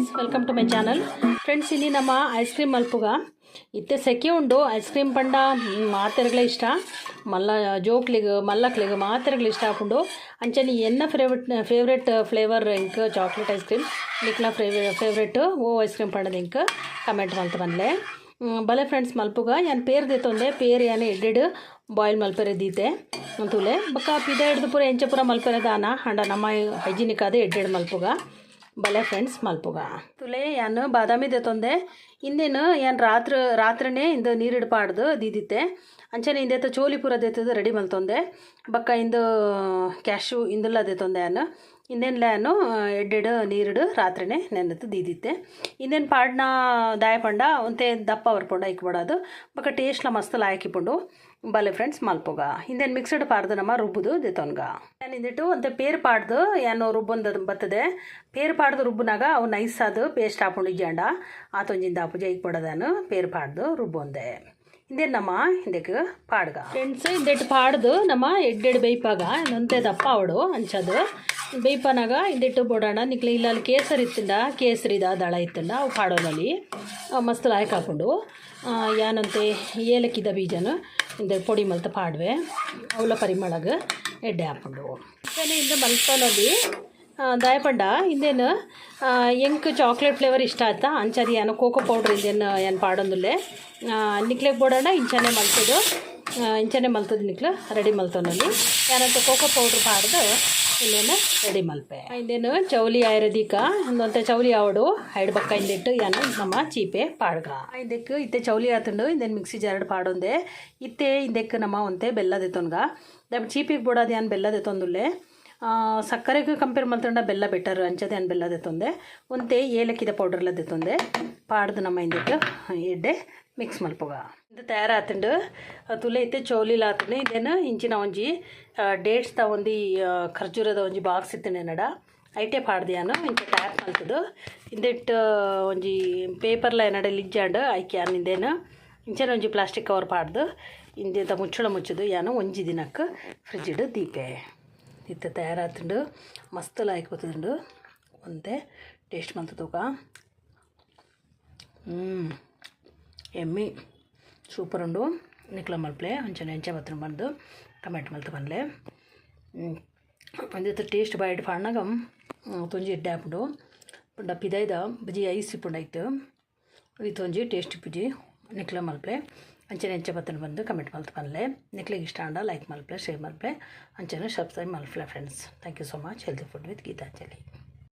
Friends welcome to my channel friends ಇಲ್ಲಿ ನಮ್ಮ ice cream ಮಲ್ಪುಗ. ಇತ್ತೆ ಸೆಕೆ ಉಂಡು ಐಸ್ ಕ್ರೀಮ್ ಪಂಡ ಮಾತೆರೆಗಳೇ ಇಷ್ಟ. ಮಲ್ಲ, ಜೋಕ್ಲಿಗೆ, ಮಲ್ಲಕ್ಲಿಗೆ ಮಾತೆರೆಗಳು ಇಷ್ಟ ಹಾಕೊಂಡು ಅಂಚನೆ ಎನ್ನ ಫೇವ್ರೆಟ್ ಫೇವ್ರೆಟ್ ಫ್ಲೇವರ್ ಇಂಕ್ ಚಾಕ್ಲೇಟ್ ಐಸ್ ಕ್ರೀಮ್ ನಿಕ್ಲ ಫೇವ್ರೆ ಫೇವ್ರೆಟ್ ಓ ಐಸ್ ಕ್ರೀಮ್ ಪಂಡದ ಇಂಕ್ ಕಮೆಂಟ್ ಮಲ್ತ ಬಂದ್ಲೆ. ಬಲೆ ಫ್ರೆಂಡ್ಸ್ ಮಲ್ಪುಗ, ಏನು ಪೇರ್ ದಿತ್ತೊಂದೆ ಪೇರ್ ಏನು ಎಡ್ಡೆಡ್ ಬಾಯ್ಲ್ ಮಲ್ಪೆರೆ ದೀತೆ. ಅಂತೂಲೆ ಬೊಕ್ಕ ಪಿದ ಹಿಡ್ದು ಪೂರ, ಎಂಚ ಪೂರ ಮಲ್ಪೆರೆ ದಾನ, ಹಂಡ ನಮ್ಮ ಹೈಜಿನಿಕ್ ಅದೇ ಎಡ್ಡೆಡ್ ಮಲ್ಪುಗ. ಬಲೆ ಫ್ರೆಂಡ್ಸ್ ಮಲ್ಪುಗ. ತುಲೆ ಏನು ಬಾದಾಮಿ ತೊಂದೆ. ಇಂದೇನು ಏನು ರಾತ್ರಿ, ರಾತ್ರಿನೇ ಇಂದು ನೀರು ಪಾಡ್ದು ದೀದಿತ್ತೆ. ಅಂಚನೆ ಚೋಲಿ ಪೂರ ದೆತ್ತದು ರೆಡಿ ಮಲ್ತೊಂದೆ. ಬಕ್ಕ ಇಂದು, ಕ್ಯಾಶು ಇಂದೆಲ್ಲ ತೊಂದೆ ಏನು ಇಂದೇನು ಲ್ಯಾನು ಎಡ್ಡೆಡು ನೀರಿಡು ರಾತ್ರಿನೇ ನೆನತ್ತು ದೀದಿತ್ತೆ. ಇಂದೇನು ಪಾಡ್ನ ದಾಯಪಂಡ, ಒಂತೆ ದಪ್ಪ ಬರ್ಪೊಂಡ ಇಕ್ಬಿಡೋದು. ಬಕ್ಕ ಟೇಸ್ಟ್ಲ ಮಸ್ತ್ ಲಾಯಕಿಪುಂಡು ಬಲೆ ಫ್ರೆಂಡ್ಸ್ ಮಲ್ಪೋಗ. ಹಿಂದೇನು ಮಿಕ್ಸಡ್ ಪಾಡ್ದು ನಮ್ಮ ರುಬ್ಬುದು ದಿತ್ತವನ್ಗ ನಾನು ಇಂದಿಟ್ಟು ಒಂತೆ ಪೇರ್ ಪಾಡ್ದು ಏನೋ ರುಬ್ಬೊಂದು ಬರ್ತದೆ. ಪೇರ್ ಪಾಡ್ದು ರುಬ್ಬನಾಗ ಅವು ನೈಸ್ ಅದು ಪೇಸ್ಟ್ ಹಾಕೊಂಡು ಇಜ್ಜಾಂಡ ಆತೊಂಜಿಂದ ಈಗ ಪಡೋದಾನು ಪೇರ್ ಪಾಡ್ದು ರುಬ್ಬೊಂದೆ ಹಿಂದೆ ನಮ್ಮ ಹಿಂದಕ್ಕೆ ಪಾಡ್ಗ. ಫ್ರೆಂಡ್ಸ್ ಹಿಂದೆಟ್ಟು ಪಾಡ್ದು ನಮ್ಮ ಎಡ್ಡೆಡ್ ಬೇಯ್ಪಾಗ ನೊಂತೆ ದಪ್ಪ ಅವಳು, ಅಂಚದು. ಬೇಯ್ಪನಾಗ ಹಿಂದಿಟ್ಟು ಬೋಡೋಣ ನಿಕ್ಲೆ ಇಲ್ಲ ಅಲ್ಲಿ ಕೇಸರಿ ಇತ್ತಿಂದ, ಕೇಸರಿದ ದಳ ಇತ್ತಂಡ ಅವು ಪಾಡೋದಲ್ಲಿ ಮಸ್ತ್ ಲಾಯಕ್ ಹಾಕೊಂಡು. ಯಾನಂತೆ ಏಲಕ್ಕಿದ ಬೀಜನ. ಇಂದ ಪೊಡಿ ಮಲ್ತ ಪಾಡ್ವೆ. ಅವಳ ಪರಿಮಳಗ ಎಡ್ಡೆ ಹಾಕೊಂಡು ಇಂದ ಮಲ್ಪನಲ್ಲಿ ದಾಯಪಂಡ ಇಂದೇನು ಎಂಕ್ ಚಾಕ್ಲೇಟ್ ಫ್ಲೇವರ್ ಇಷ್ಟ ಆಯ್ತಾ? ಅಂಚಾರಿ ಏನೋ ಕೋಕೋ ಪೌಡ್ರ್ ಇಂದೇನು ಏನು ಪಾಡೊಂದುಲ್ಲೆ? ನಿಕ್ಲೆಗೆ ಬೋಡೋಣ ಇಂಚನೆ ಮಲ್ತದು. ಇಂಚನೆ ಮಲ್ತದ ನಿಕ್ಲು ರೆಡಿ ಮಲ್ತನಲ್ಲಿ ಯಾರಂತ ಕೋಕೋ ಪೌಡ್ರ್ ಬಾರ್ದು, ಇಲ್ಲೇನು ರೆಡಿ ಮಲ್ಪೆ. ಇಂದೇನು ಚೌಲಿ ಆಯುರ್ವೇದಿಕ ಇನ್ನೊಂತೆ ಚೌಲಿ ಆವಡು ಹೈಡ್ ಬಕ್ಕ ಇಂದಿಟ್ಟು ಏನು ನಮ್ಮ ಚೀಪೆ ಪಾಡ್ಗ. ಇಂದಕ್ಕೆ ಇತ್ತೆ ಚೌಲಿ ಆತಂಡು ಇಂದೇನು ಮಿಕ್ಸಿ ಜರಡು ಪಾಡೊಂದೆ. ಇತ್ತೆ ಇಂದಕ್ಕೆ ನಮ್ಮ ಒಂತೆ ಬೆಲ್ಲದ ತೊನ್ಗ ನಮ್ಮ ಚೀಪಿಗೆ ಬೋಡೋದು ಏನು ಬೆಲ್ಲದ ತೊಂದುಲ್ಲೆ. ಸಕ್ಕರೆಗೆ ಕಂಪೇರ್ ಮಾಡ್ತಂಡ ಬೆಲ್ಲ ಬೆಟರ್ ಅಂಚದೆ ಏನು ಬೆಲ್ಲದ ಇತ್ತೊಂದೆ ಒಂತೆ ಏಲಕ್ಕಿದ ಪೌಡರ್ಲ ದೆತ್ತೊಂದೆ ಪಾಡ್ದು ನಮ್ಮ ಇಂದಕ್ಕೆ ಎಡ್ಡೆ. ಮಿಕ್ಸ್ ಮಲ್ಪಗ. ಇದು ತಯಾರಾತಂಡು. ತುಲೆ ಐತೆ ಚೌಲಿಲ ಆತಂಡು ಇದೇನು ಇಂಚಿನ ಒಂಜಿ ಡೇಟ್ಸ್ ಒಂದಿ ಖರ್ಜೂರದ ಒಂಜಿ ಬಾಕ್ಸ್ ಇತ್ತುಂಡು ನಡ. ಐಟೆ ಪಾಡ್ದಿಯಾನು, ಇಂಚ ಟ್ಯಾಪ್ ಮಲ್ತದು. ಇಂದಿಟ್ಟು ಒಂಜಿ ಪೇಪರ್ಲ ಏನಡ ಲಿಜ್ಜಾಂಡು ಐಕೆ ಯಾನು ಇಂದೇನು. ಇಂಚೆನ ಒಂಜಿ ಪ್ಲಾಸ್ಟಿಕ್ ಕವರ್ ಪಾಡ್ದು. ಇಂದೆಂತ ಮುಚ್ಚಳ ಮುಚ್ಚದು. ಯಾನು ಒಂಜಿ ದಿನಕ್ಕೆ ಫ್ರಿಜ್ಜಿಡು ದೀಪೆ. ಇತ್ತ ತಯಾರಾತುಂಡು. ಮಸ್ತ್ ಲಾಯ್ಕ್ ಬತ್ತುಂಡು ಒಂದೇ ಟೇಸ್ಟ್ ತೂಕ ಹ್ಞೂ ಎಮ್ಮಿ, ಸೂಪರ್ ಉಂಡು. ನಿಕ್ಲ ಮಲ್ಪಲೆ, ಅಂಚನೆ ಎಂಚ ಬತ್ತನ ಬಂದು ಟೊಮೆಟೊ ಮಲ್ತು ಬಂದ್ಲೆ. ಒಂದಿತ್ತು ಟೇಸ್ಟ್ ಬಾಯ್ಡ್ ಪಾಡ್ನಾಗ ತೊಂಜಿ ಎಡ್ಡೆ ಹಾಕೊಂಡು ಪುಂಡ ಬಜಿ ಐಸಿ ಪುಂಡಾಯ್ತು ತೊಂಜಿ ಟೇಸ್ಟ್ ಪುಜಿ ನಿಕ್ಲ ಮಲ್ಪಲೆ. ಅಂಚನೆ ಎಂಚ ಬತ್ತನ ಬಂದು ಕಮೆಂಟ್ ಮಲ್ತು ಬಂದ್ಲೆ. ನಿಕ್ಲಿಗೆ ಇಷ್ಟ ಅಂಡ ಲೈಕ್ ಮಲ್ಪಲೆ, ಶೇರ್ ಮಲ್ಪಲೆ. ಅಂಚನೆ subscribe ಮಲ್ಪಲೆ friends thank you so much healthy food with Geethanjali